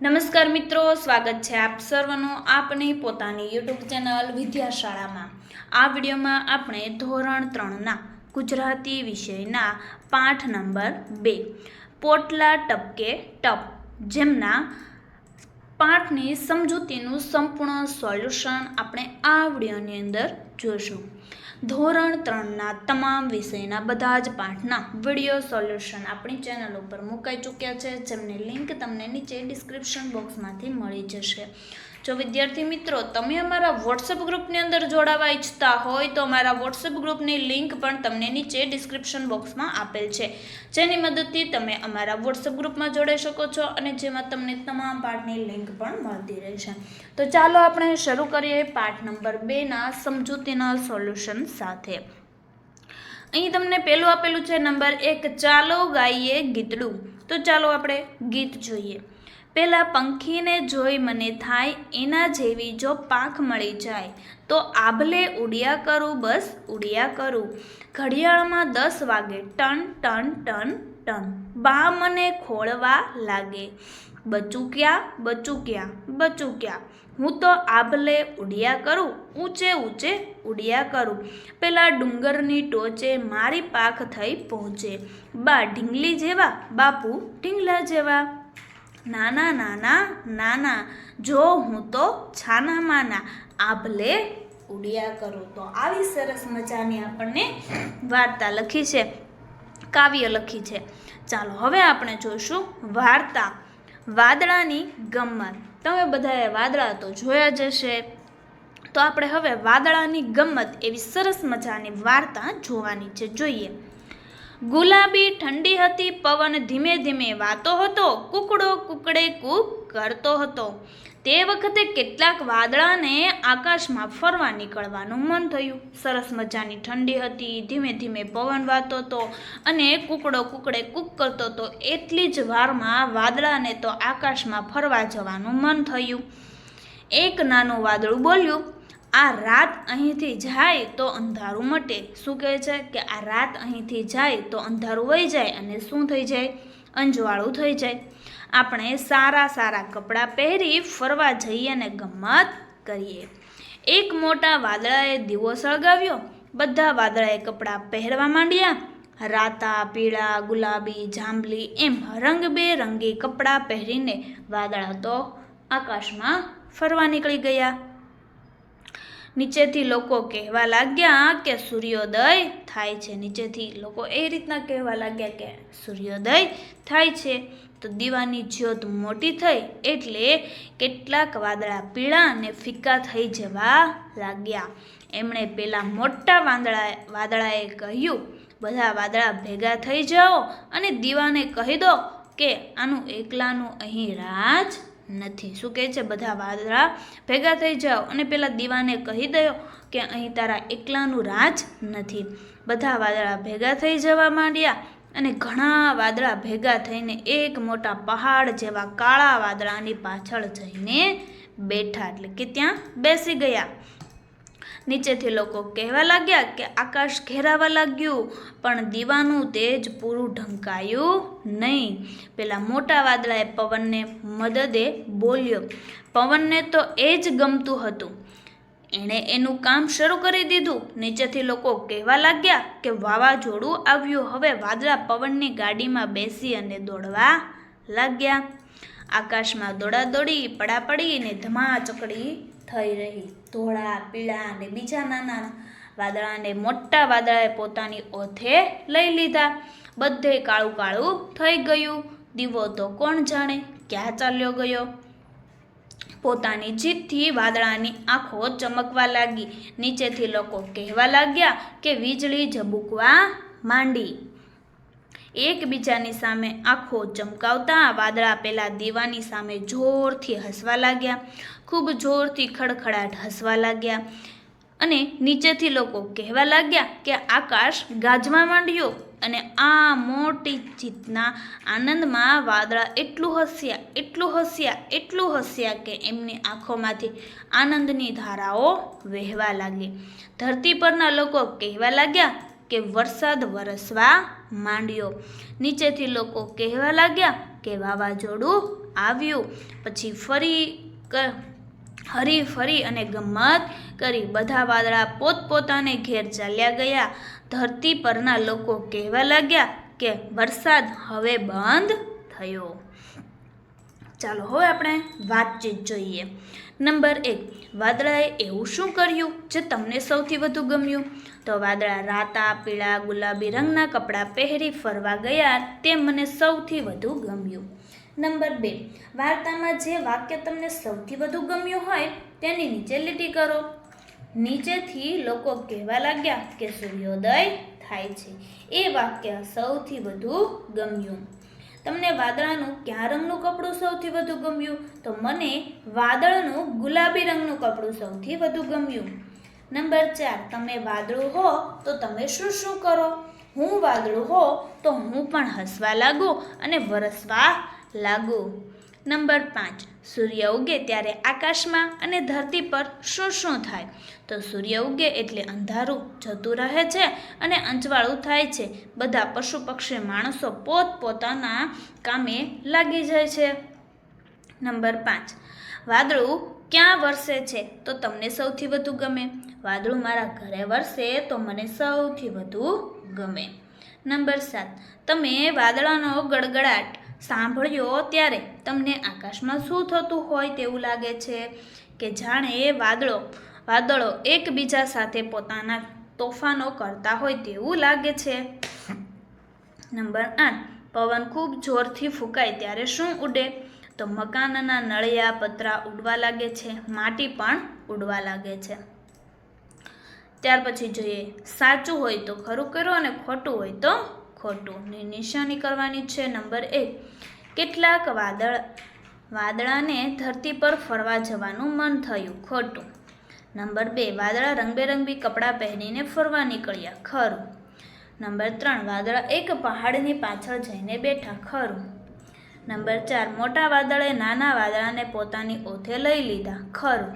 નમસ્કાર મિત્રો, સ્વાગત છે આપ સર્વનું આપની પોતાની યુટ્યુબ ચેનલ વિદ્યાશાળામાં. આ વિડીયોમાં આપણે ધોરણ ત્રણના ગુજરાતી વિષયના પાઠ નંબર બે, પોટલા ટપકે ટપ, જેમના પાઠની સમજૂતીનું સંપૂર્ણ સોલ્યુશન આપણે આ વિડીયોની અંદર જોઈશું. ધોરણ ત્રણના તમામ વિષયના બધા જ પાઠના વીડિયો સોલ્યુશન આપણી ચેનલ ઉપર મુકાઈ ચૂક્યા છે, જેમની લિંક તમને નીચે ડિસ્ક્રિપ્શન બોક્સમાંથી મળી જશે. જો વિદ્યાર્થી મિત્રો, તમે અમારા વોટ્સએપ ગ્રુપની અંદર જોડાવા ઈચ્છતા હોય તો અમારા વોટ્સએપ ગ્રુપની લિંક પણ તમને નીચે ડિસ્ક્રિપ્શન બોક્સમાં આપેલ છે. જેની મદદથી તમે અમારા વોટ્સએપ ગ્રુપમાં જોડાઈ શકો છો અને જેમાં તમને તમામ પાઠની લિંક પણ મળતી રહેશે તો ચાલો આપણે શરૂ કરીએ પાઠ નંબર બેના સમજૂતીના સોલ્યુશન સાથે. અહીં તમને પહેલું આપેલું છે નંબર એક, ચાલો ગાઈએ ગીતડું. તો ચાલો આપણે ગીત જોઈએ. પેલા પંખીને જોઈ મને થાય એના જેવી જો પાંખ મળી જાય, તો આભલે ઉડ્યા કરું, બસ ઉડ્યા કરું. ઘડિયાળમાં દસ વાગે ટન ટન ટન ટન. બા મને ખોળવા લાગે, બચુક્યા બચુક્યા બચુક્યા. હું તો આભલે ઉડ્યા કરું, ઊંચે ઊંચે ઉડ્યા કરું. પેલા ડુંગરની ટોચે મારી પાખ થઈ પહોંચે. બા ઢીંગલી જેવા, બાપુ ઢીંગલા જેવા. નાના નાના નાના. જો હું તો છાનામાના આભલે ઉડ્યા કરું. તો આવી સરસ મજાની આપણને વાર્તા લખી છે, કાવ્ય લખી છે. ચાલો, હવે આપણે જોઈશું વાર્તા. વાદળાની ગમત તમે બધાએ વાદળા તો જોયા જ હશે. તો આપણે હવે વાદળાની ગમત એવી સરસ મજાની વાર્તા જોવાની છે. જોઈએ. ગુલાબી ઠંડી હતી, પવન ધીમે ધીમે વાતો હતો, કુકડો કુકડે કૂક કરતો હતો. તે વખતે કેટલાક વાદળાને આકાશમાં ફરવા નીકળવાનું મન થયું. સરસ મજાની ઠંડી હતી, ધીમે ધીમે પવન વાતો હતો અને કુકડો કુકડે કૂક કરતો હતો. એટલી જ વારમાં વાદળાને તો આકાશમાં ફરવા જવાનું મન થયું. એક નાનું વાદળું બોલ્યું આ રાત અહીંથી જાય તો અંધારું મટે. શું કહે છે કે આ રાત અહીંથી જાય તો અંધારું વહી જાય અને શું થઈ જાય? અંજવાળું થઈ જાય. આપણે સારા સારા કપડાં પહેરી ફરવા જઈએ અને ગમત કરીએ. એક મોટા વાદળાએ દીવો સળગાવ્યો. બધા વાદળાએ કપડાં પહેરવા માંડ્યા. રાતા, પીળા, ગુલાબી, જાંબલી એમ રંગબેરંગી કપડાં પહેરીને વાદળા તો આકાશમાં ફરવા નીકળી ગયા. નીચેથી લોકો કહેવા લાગ્યા કે સૂર્યોદય થાય છે. નીચેથી લોકો એ રીતના કહેવા લાગ્યા કે સૂર્યોદય થાય છે. તો દીવાની જ્યોત મોટી થઈ એટલે કેટલાક વાદળા પીળા અને ફિક્કા થઈ જવા લાગ્યા. એમણે પેલા મોટા વાદળા, વાદળાએ કહ્યું, બધા વાદળા ભેગા થઈ જાઓ અને દીવાને કહી દો કે આનું એકલાનું અહીં રાજ નથી. શું કહે છે? બધા વાદળા ભેગા થઈ જાઓ અને પેલા દીવાને કહી દો કે અહીં તારા એકલાનું રાજ નથી. બધા વાદળા ભેગા થઈ જવા માંડ્યા અને ઘણા વાદળા ભેગા થઈને એક મોટા પહાડ જેવા કાળા વાદળાની પાછળ જઈને બેઠા. એટલે કે ત્યાં બેસી ગયા. નીચેથી લોકો કહેવા લાગ્યા કે આકાશ ઘેરાવા લાગ્યું, પણ દીવાનું તેજ પૂરું ઢંકાયું નહીં. પેલા મોટા વાદળાએ પવનને મદદે બોલ્યો, પવનને તો એ જ ગમતું હતું. એણે એનું કામ શરૂ કરી દીધું. નીચેથી લોકો કહેવા લાગ્યા કે, વાવાઝોડું આવ્યું, હવે વાદળા પવનની ગાડીમાં બેસી અને દોડવા લાગ્યા. આકાશમાં દોડાદોડી, પડાપડી અને ધમાચકડી થઈ રહી. ધોળા, પીળા અને બીજા નાના વાદળાને મોટા વાદળાએ પોતાની ઓથે લઈ લીધા. બધે કાળું કાળું થઈ ગયું. દીવો તો કોણ જાણે ક્યાં ચાલ્યો ગયો? પોતાની જીતથી વાદળાની આંખો ચમકવા લાગી. નીચેથી લોકો કહેવા લાગ્યા કે વીજળી ઝબૂકવા માંડી. એકબીજાની સામે આંખો ચમકાવતા વાદળા પેલા દીવાની સામે જોરથી હસવા લાગ્યા. ખૂબ જોરથી ખડખડાટ હસવા લાગ્યા અને નીચેથી લોકો કહેવા લાગ્યા કે આકાશ ગાજવા માંડ્યો અને આ મોટી જીતના આનંદમાં વાદળા એટલું હસ્યા એટલું હસ્યા એટલું હસ્યા કે એમની આંખોમાંથી આનંદની ધારાઓ વહેવા લાગી. ધરતી પરના લોકો કહેવા લાગ્યા કે વરસાદ વરસવા માંડ્યો. નીચેથી લોકો કહેવા લાગ્યા કે વાવાઝોડું આવ્યું. પછી ફરી હરી ફરી અને ગમત કરી બધા વાદળા પોતપોતાને ઘેર ચાલ્યા ગયા. ધરતી પરના લોકો કહેવા લાગ્યા કે વરસાદ હવે બંધ થયો. ચાલો હવે આપણે વાતચીત જોઈએ. નંબર એક, વાદળાએ એવું શું કર્યું જે તમને સૌથી વધુ ગમ્યું? તો વાદળા રાતા, પીળા, ગુલાબી રંગના કપડાં પહેરી ફરવા ગયા તે મને સૌથી વધુ ગમ્યું. નંબર બે. વાર્તામાં જે વાક્ય તમને સૌથી વધુ ગમ્યું હોય તેની નીચે લીટી કરો. નીચેથી લોકો કહેવા લાગ્યા કે સૂર્યોદય થાય છે. એ વાક્ય સૌથી વધુ ગમ્યું. તમને વાદળાનું કયા રંગનું કપડું સૌથી વધુ ગમ્યું? તો મને વાદળનું ગુલાબી રંગનું કપડું સૌથી વધુ ગમ્યું. નંબર ચાર. તમે વાદળું હો તો તમે શું શું કરો? હું વાદળું હો તો હું પણ હસવા લાગું અને વરસવા લાગુ. નંબર પાંચ. સૂર્ય ઉગે ત્યારે આકાશમાં અને ધરતી પર શું શું થાય? તો સૂર્ય ઉગે એટલે અંધારું, જતું રહે છે અને અંજવાળું થાય છે. બધા પશુ પક્ષી માણસો પોત પોતાના કામે લાગી જાય છે. નંબર પાંચ. વાદળું ક્યાં વરસે છે? તો તમને સૌથી વધુ ગમે. વાદળું મારા ઘરે વરસે તો મને સૌથી વધુ ગમે. નંબર સાત. તમે વાદળાનો ગડગડાટ સાંભળ્યો ત્યારે તમને આકાશમાં શું થતું હોય તેવું લાગે છે? કે જાણે એ વાદળો વાદળો એકબીજા સાથે પોતાના તોફાનો કરતા હોય તેવું લાગે છે. નંબર આઠ. પવન ખૂબ જોરથી ફૂંકાય ત્યારે શું ઉડે? તો મકાનના નળિયા પતરા ઉડવા લાગે છે, માટી પણ ઉડવા લાગે છે. ત્યાર પછી જોઈએ, સાચું હોય તો ખરું, કરો અને ખોટું હોય તો ખોટું. ની નિશાની કરવાની છે નંબર એક. કેટલાક વાદળ, વાદળાને ધરતી પર ફરવા જવાનું મન થયું. ખોટું. નંબર બે. વાદળા રંગબેરંગી કપડાં પહેરીને ફરવા નીકળ્યા. ખરું. નંબર ત્રણ. વાદળા એક પહાડની પાછળ જઈને બેઠા. ખરું. નંબર ચાર. મોટા વાદળે નાના વાદળાને પોતાની ઓથે લઈ લીધા. ખરું.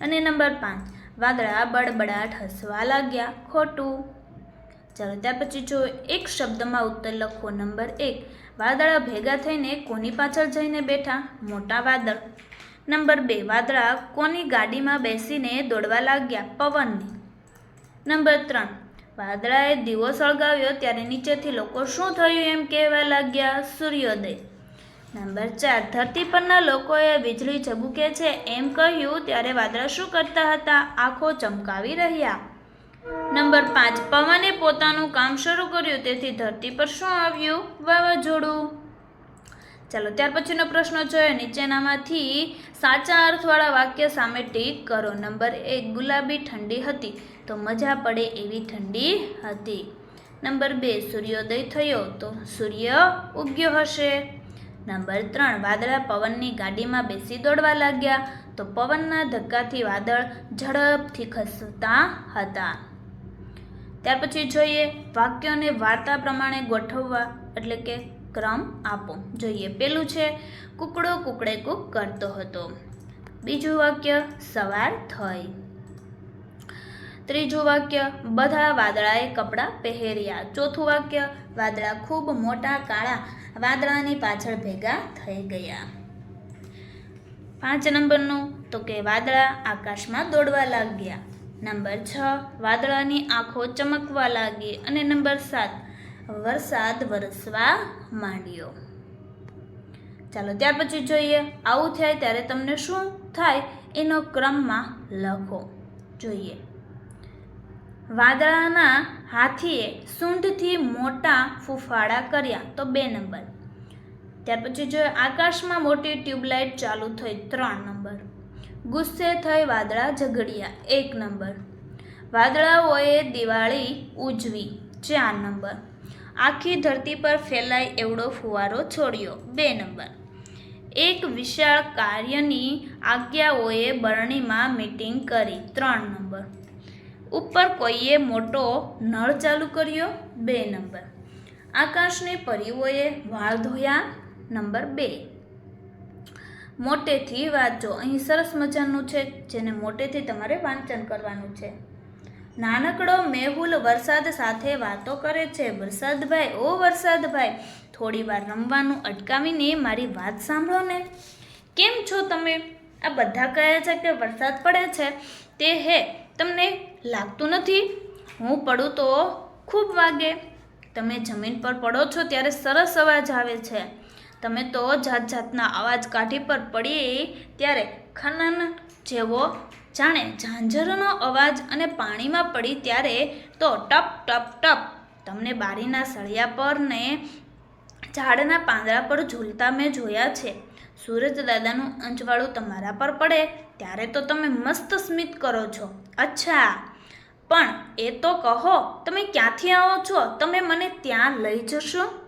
અને નંબર પાંચ. વાદળા બડબડાટ હસવા લાગ્યા. ખોટું. ચાલો ત્યાર પછી જો એક શબ્દમાં ઉત્તર લખો, નંબર એક. વાદળા ભેગા થઈને કોની પાછળ જઈને બેઠા? મોટા વાદળ. નંબર બે. વાદળા કોની ગાડીમાં બેસીને દોડવા લાગ્યા? પવનની. નંબર ત્રણ. વાદળાએ દીવો સળગાવ્યો ત્યારે નીચેથી લોકો શું થયું એમ કહેવા લાગ્યા? સૂર્યોદય. નંબર ચાર. ધરતી પરના લોકોએ વીજળી ઝબૂકે છે એમ કહ્યું ત્યારે વાદળા શું કરતા હતા? આંખો ચમકાવી રહ્યા. નંબર પાંચ, પવને પોતાનું કામ શરૂ કર્યું, તેથી ધરતી પર શું આવ્યું? વાવાઝોડું. ચાલો, ત્યાર પછીનો પ્રશ્ન જોયો નીચેનામાંથી સાચા અર્થવાળા વાક્ય સામે ટીક કરો. નંબર એક, ગુલાબી ઠંડી હતી, તો મજા પડે એવી ઠંડી હતી. નંબર બે, સૂર્યોદય થયો, તો સૂર્ય ઉગ્યો હશે. નંબર ત્રણ, વાદળા પવનની ગાડીમાં બેસી દોડવા લાગ્યા, તો પવનના ધક્કાથી વાદળ ઝડપથી ખસતા હતા. ત્યાર પછી જોઈએ વાક્યોને વાર્તા પ્રમાણે ગોઠવવા, એટલે કે ક્રમ આપો. જોઈએ, પેલું છે, કુકડો કુકડે કુક કરતો હતો. બીજું વાક્ય, સવાર થઈ. ત્રીજું વાક્ય, બધા વાદળાએ કપડાં પહેર્યા. ચોથું વાક્ય, વાદળા ખૂબ મોટા, કાળા વાદળાની પાછળ ભેગા થઈ ગયા. પાંચ નંબરનું, તો કે, વાદળા આકાશમાં દોડવા લાગ્યા. નંબર છ, વાદળાની આંખો ચમકવા લાગી અને નંબર સાત, વરસાદ વરસવા માંડ્યો. ચાલો, ત્યાર પછી જોઈએ, આવું થાય ત્યારે તમને શું થાય એનો ક્રમમાં લખો. જોઈએ. વાદળાના હાથીએ સૂંઢથી મોટા ફૂફાડા કર્યા, તો બે નંબર. ત્યાર પછી જો આકાશમાં મોટી ટ્યુબલાઇટ ચાલુ થઈ, ત્રણ નંબર. ગુસ્સે થઈ વાદળા ઝઘડ્યા. એક નંબર. વાદળાઓએ દિવાળી ઉજવી. ચાર નંબર. આખી ધરતી પર ફેલાય એવડો ફુવારો છોડ્યો. બે નંબર. એક વિશાળ કાર્યની આજ્ઞાઓએ બરણીમાં મીટિંગ કરી. ત્રણ નંબર. ઉપર કોઈએ મોટો નળ ચાલુ કર્યો? બે નંબર. આકાશની પરીઓએ વાળ ધોયા? નંબર બે. મોટેથી વાંચો અહીં સરસ મજાનું છે, જેને મોટેથી તમારે વાંચન કરવાનું છે. નાનકડો મેહુલ વરસાદ સાથે વાતો કરે છે. વરસાદભાઈ, ઓ વરસાદભાઈ, થોડી વાર રમવાનું અટકાવીને મારી વાત સાંભળો ને. કેમ છો તમે? આ બધા કહે છે કે વરસાદ પડે છે. તે હે, તમને લાગતું નથી? હું પડું તો ખૂબ વાગે. તમે જમીન પર પડો છો ત્યારે સરસ અવાજ આવે છે. તમે તો જાત જાતના અવાજ કાઠી પર પડીએ ત્યારે ખનન જેવો જાણે ઝાંઝરનો અવાજ અને પાણીમાં પડી ત્યારે તો ટપ ટપ ટપ તમને બારીના સળિયા પર ને ઝાડના પાંદડા પર ઝૂલતા મેં જોયા છે. સૂરજ દાદાનું અંજવાળું તમારા પર પડે ત્યારે તો તમે મસ્ત સ્મિત કરો છો. અચ્છા, પણ એ તો કહો, તમે ક્યાંથી આવો છો? તમે મને ત્યાં લઈ જશો?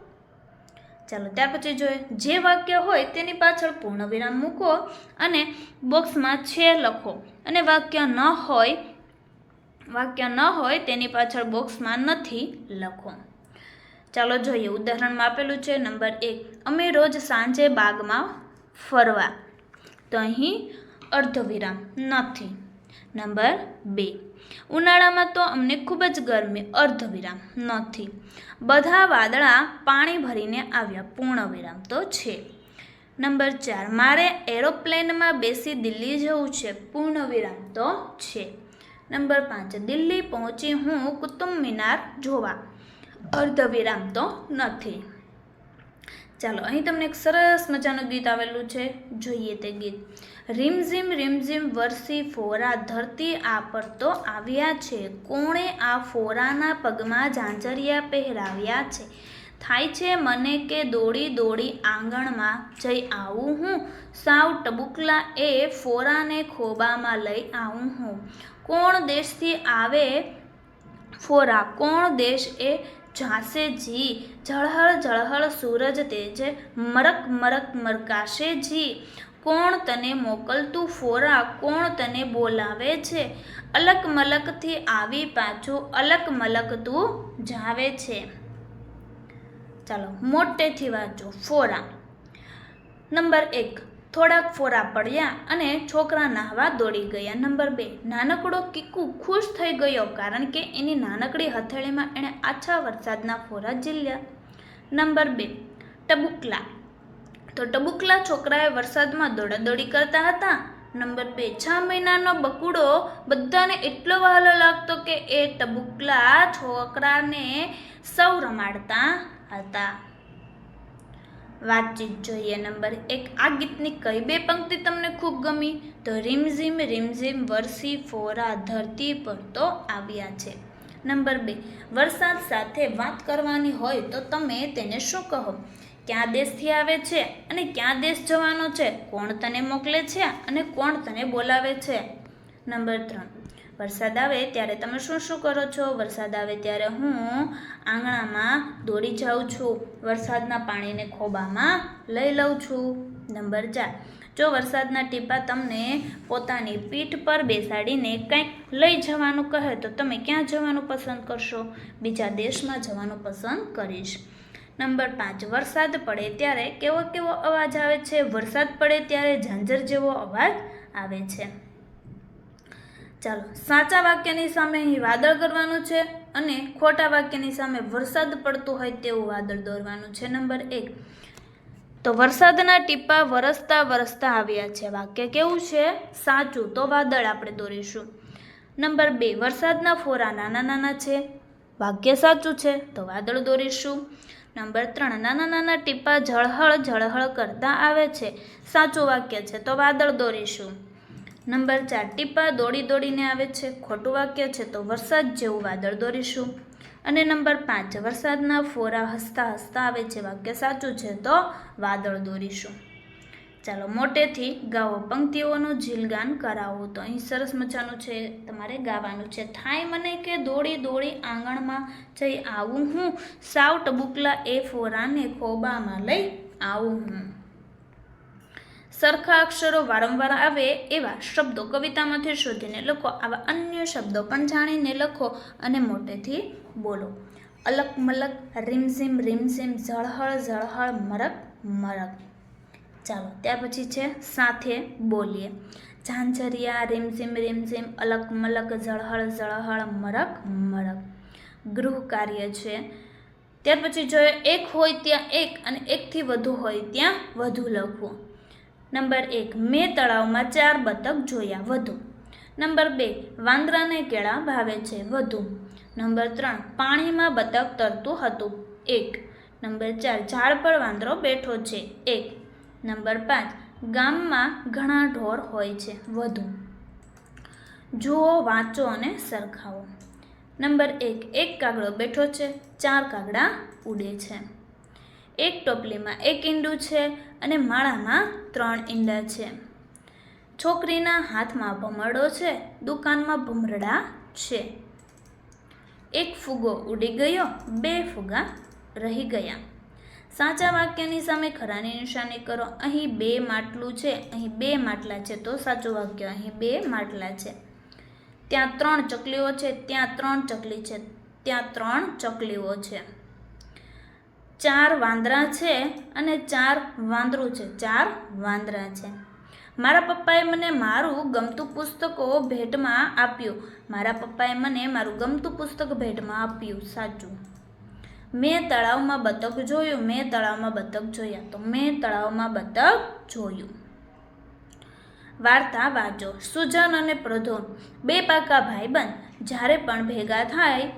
ચાલો ત્યાર પછી જોઈએ. જે વાક્ય હોય તેની પાછળ પૂર્ણ વિરામ મૂકો અને બોક્સમાં છે લખો. અને વાક્ય ન હોય, વાક્ય ન હોય તેની પાછળ બોક્સમાં નથી લખો. ચાલો જોઈએ. ઉદાહરણમાં આપેલું છે, નંબર એક. અમે રોજ સાંજે બાગમાં ફરવા. તો અહીં અર્ધવિરામ નથી. નંબર બે. ઉનાળામાં તો અમને ખૂબ જ ગરમી, અર્ધવિરામ નથી. બધા વાદળા પાણી ભરીને આવ્યા પૂર્ણ વિરામ તો છે. નંબર ચાર, મારે એરોપ્લેનમાં બેસી દિલ્હી જવું છે પૂર્ણ વિરામ તો છે. નંબર પાંચ, દિલ્હી પહોંચી હું કુતુબ મિનાર જોવા. અર્ધવિરામ તો નથી. ચાલો, અહીં તમને એક સરસ મજાનું ગીત આવેલું છે. જોઈએ તે ગીત. રીમઝીમ રીમઝીમ વરસી ફોરા ધરતી આ પર તો આવ્યા છે. કોણે આ ફોરાના પગમાં ઝાંઝરિયા પહેરાવ્યા છે? થાય છે મને કે દોડી દોડી આંગણમાં જઈ આવું હું? સાવ ટબુકલા એ ફોરાને ખોબામાં લઈ આવું હું? કોણ દેશથી આવે ફોરા? કોણ દેશ એ ઝાંસે જી, ઝળહળ ઝળહળ સૂરજ તેજે, મરક મરક મરકાશે જી. કોણ તને મોકલતું ફોરા, કોણ તને બોલાવે છે? અલક મલકથી આવી પાછું, અલક મલક તું જાવે છે. ચાલો, મોટેથી વાંચો, ફોરા. નંબર એક. થોડાક ફોરા પડ્યા અને છોકરા નાહવા દોડી ગયા. નંબર બે, નાનકડો કીકુ ખુશ થઈ ગયો કારણ કે એની નાનકડી હથેળીમાં એણે આછા વરસાદના ફોરા ઝીલ્યા. નંબર બે, ટબુકલા. તો ટબુકલા છોકરાએ વરસાદમાં દોડાદોડી કરતા હતા. નંબર બે, છ મહિનાનો બકુડો બધાને એટલો વહાલો લાગતો કે એ ટબુકલા છોકરાને સૌ રમાડતા હતા. વાતચીત જોઈએ. નંબર એક, આ ગીતની કઈ બે પંક્તિ તમને ખૂબ ગમી? તો રીમઝીમ રીમઝીમ વરસી ફોરા ધરતી પર તો આવ્યા છે. નંબર બે, વરસાદ સાથે વાત કરવાની હોય તો તમે તેને શું કહો? ક્યાં દેશથી આવે છે અને ક્યાં દેશ જવાનો છે? કોણ તને મોકલે છે અને કોણ તને બોલાવે છે? નંબર ત્રણ વરસાદ આવે ત્યારે તમે શું શું કરો છો? વરસાદ આવે ત્યારે હું આંગણામાં દોડી જાઉં છું. વરસાદના પાણીને ખોબામાં લઈ લઉં છું. નંબર ચાર. જો વરસાદના ટીપા તમને પોતાની પીઠ પર બેસાડીને કંઈક લઈ જવાનું કહે તો તમે ક્યાં જવાનું પસંદ કરશો? બીજા દેશમાં જવાનું પસંદ કરીશ. નંબર પાંચ. વરસાદ પડે ત્યારે કેવો કેવો અવાજ આવે છે? વરસાદ પડે ત્યારે ઝાંઝર જેવો અવાજ આવે છે. ચાલો, સાચા વાક્યની સામે અહીં વાદળ કરવાનું છે અને ખોટા વાક્યની સામે વરસાદ પડતું હોય તેવું વાદળ દોરવાનું છે. નંબર એક. તો વરસાદના ટીપા વરસતા વરસતા આવ્યા છે. વાક્ય કેવું છે? સાચું. તો વાદળ આપણે દોરીશું. નંબર બે. વરસાદના ફોરા નાના નાના છે. વાક્ય સાચું છે. તો વાદળ દોરીશું. નંબર ત્રણ. નાના નાના ટીપા ઝળહળ ઝળહળ કરતા આવે છે. સાચું વાક્ય છે. તો વાદળ દોરીશું. નંબર ચાર, ટીપા દોડી દોડીને આવે છે. ખોટું વાક્ય છે તો વરસાદ જેવું વાદળ દોરીશું. અને નંબર પાંચ, વરસાદના ફોરા હસતા હસતા આવે છે વાક્ય સાચું છે તો વાદળ દોરીશું. ચાલો મોટેથી ગાઓ પંક્તિઓનું જીલગાન કરાવો. તો અહીં સરસ મજાનું છે, તમારે ગાવાનું છે. થાય મને કે દોડી દોડી આંગણમાં જઈ આવું હું. સાવ ટબુકલા એ ફોરાને ખોબામાં લઈ આવું હું. સરખા અક્ષરો વારંવાર આવે એવા શબ્દો કવિતામાંથી શોધીને લખો, આવા અન્ય શબ્દો પણ જાણીને લખો અને મોટેથી બોલો. અલક મલક, રીમઝીમ રીમઝીમ, ઝળહળ ઝળહળ, મરક મરક. ચાલો, ત્યાર પછી છે સાથે બોલીએ. ઝાંઝરિયા, રીમઝીમ રીમઝીમ, અલક મલક, ઝળહળ ઝળહળ, મરક મરક. ગૃહ કાર્ય છે. ત્યાર પછી જો એક હોય ત્યાં એક અને એકથી વધુ હોય ત્યાં વધુ લખવું. નંબર એક, મેં તળાવમાં ચાર બતક જોયા, વધુ. નંબર બે, વાંદરાને કેળા ભાવે છે, વધુ. નંબર ત્રણ, પાણીમાં બતક તરતું હતું, એક. નંબર ચાર, ઝાડ પર વાંદરો બેઠો છે, એક. નંબર પાંચ, ગામમાં ઘણા ઢોર હોય છે, વધુ. જુઓ, વાંચો અને સરખાવો. નંબર એક એક કાગડો બેઠો છે, ચાર કાગડા ઉડે છે. એક ટોપલીમાં એક ઈંડું છે અને માળામાં ત્રણ ઈંડા છે. છોકરીના હાથમાં ભમરડો છે, દુકાનમાં ભમરડા છે. એક ફુગો ઉડી ગયો, બે ફુગા રહી ગયા. સાચા વાક્યની સામે ખરાની નિશાની કરો, અહીં બે માટલું છે, અહીં બે માટલા છે, તો સાચું વાક્ય, અહીં બે માટલા છે. ત્યાં ત્રણ ચકલીઓ છે, ત્યાં ત્રણ ચકલી છે, ત્યાં ત્રણ ચકલીઓ છે. ચાર વાંદરા છે અને ચાર વાંદરું છે. ચાર વાંદરા છે. મારા પપ્પાએ મને મારું ગમતું પુસ્તકો ભેટમાં આપ્યું. મારા પપ્પાએ મને મારું ગમતું પુસ્તક ભેટમાં આપ્યું. સાચું. મેં તળાવમાં બતક જોયું. મેં તળાવમાં બતક જોયા. તો મેં તળાવમાં બતક જોયું. વાર્તા વાંચો. સુજન અને પ્રધોન. બે પાકા ભાઈબંધ. જ્યારે પણ ભેગા થાય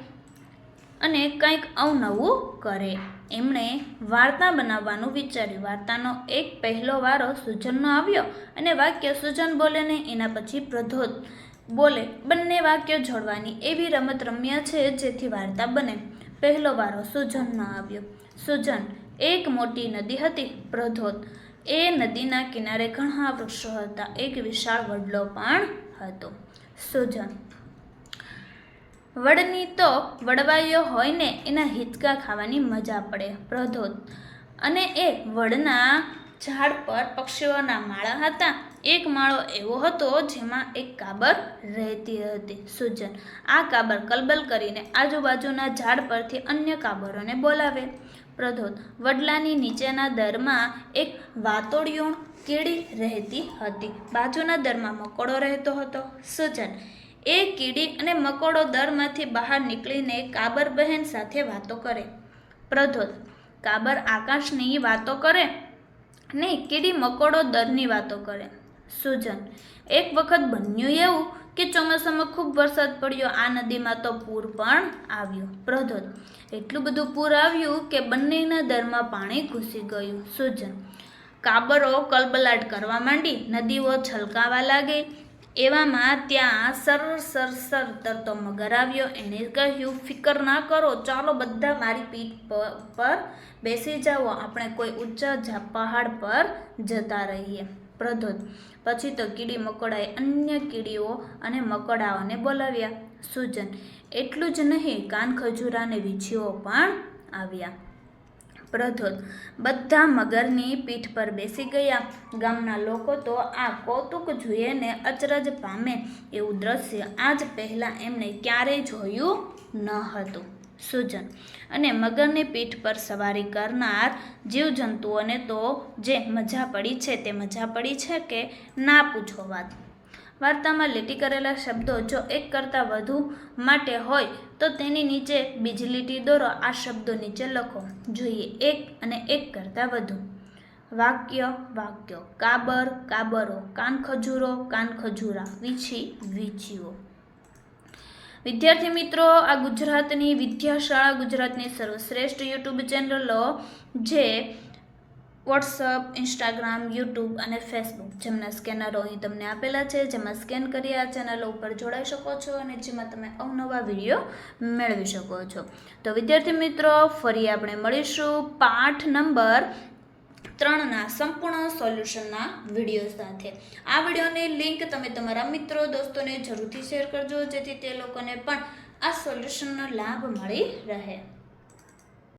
અને કંઈક અવનવું કરે. એમણે વાર્તા બનાવવાનું વિચાર્યું. વાર્તાનો એક પહેલો વારો સુજનનો આવ્યો અને વાક્ય સુજન બોલે ને એના પછી પ્રધોત બોલે, બંને વાક્યો જોડવાની એવી રમત રમ્યા છે જેથી વાર્તા બને. પહેલો વારો સુજનનો આવ્યો. સુજન એક મોટી નદી હતી. પ્રધોત એ નદીના કિનારે ઘણા વૃક્ષો હતા. એક વિશાળ વડલો પણ હતો. સુજન વડની તો વડવાઈઓ હોય ને એના હિંચકા ખાવાની મજા પડે પ્રધોત અને એ વડના ઝાડ પર પક્ષીઓના માળા હતા. એક માળો એવો હતો જેમાં એક કાબર રહેતી હતી. સુજન, આ કાબર કલબલ કરીને આજુબાજુના ઝાડ પરથી અન્ય કાબરોને બોલાવે. પ્રધોત વડલાની નીચેના દરમાં એક વાતોડિયું કેળી રહેતી હતી. બાજુના દરમાં મકોડો રહેતો હતો. સુજન એ કીડી અને મકોડો દરમાંથી બહાર નીકળીને કાબર બહેન સાથે વાતો કરે. પ્રધોત કાબર આકાશની વાતો કરે? નહીં, કીડી મકોડો દરની વાતો કરે. સુજન, એક વખત બન્યું એવું કે ચોમાસામાં ખૂબ વરસાદ પડ્યો, આ નદીમાં તો પૂર પણ આવ્યું. પ્રધોત એટલું બધું પૂર આવ્યું કે બંનેના દરમાં પાણી ઘૂસી ગયું. સુજન, કાબરો કલબલાટ કરવા માંડી, નદીઓ છલકાવા લાગી. એવામાં ત્યાં સર સર સર તરતો મગર આવ્યો. એણે કહ્યું, ફિકર ના કરો, ચાલો બધા મારી પીઠ પર બેસી જાઓ. આપણે કોઈ ઊંચા પહાડ પર જતા રહીએ. પ્રધોત પછી તો કીડી મકોડાએ અન્ય કીડીઓ અને મકોડાઓને બોલાવ્યા. સૂજન, એટલું જ નહીં, કાન ખજૂરાને વીછીઓ પણ આવ્યા. પ્રધોત બધા મગરની પીઠ પર બેસી ગયા. ગામના લોકો તો આ કૌતુક જોઈને અચરજ પામે એવું દ્રશ્ય આજ પહેલાં એમણે ક્યારેય જોયું ન હતું. સુજન અને મગરની પીઠ પર સવારી કરનાર જીવજંતુઓને તો જે મજા પડી છે તે મજા પડી છે કે ના પૂછો વાત. વાર્તામાં લીટી કરેલા શબ્દો જો એક કરતાં વધુ માટે હોય તો તેની નીચે બીજી લીટી દોરો, આ શબ્દો નીચે લખો. જોઈએ, એક અને એક કરતાં વધુ. વાક્ય, વાક્યો. કાબર, કાબરો. કાન ખજૂરો, કાન ખજૂરા. વીછી, વીછીઓ. વિદ્યાર્થી મિત્રો, આ ગુજરાતની વિદ્યાશાળા ગુજરાતની સર્વશ્રેષ્ઠ યુટ્યુબ ચેનલો જે વોટ્સઅપ, ઇન્સ્ટાગ્રામ, યુટ્યુબ અને ફેસબુક, જેમના સ્કેનરો અહીં તમને આપેલા છે, જેમાં સ્કેન કરી આ ચેનલો ઉપર જોડાઈ શકો છો અને જેમાં તમે અવનવા વીડિયો મેળવી શકો છો. તો વિદ્યાર્થી મિત્રો, ફરી આપણે મળીશું પાઠ નંબર ત્રણના સંપૂર્ણ સોલ્યુશનના વીડિયો સાથે. આ વિડીયોની લિંક તમે તમારા મિત્રો, દોસ્તોને જરૂરથી શેર કરજો, જેથી તે લોકોને પણ આ સોલ્યુશનનો લાભ મળી રહે.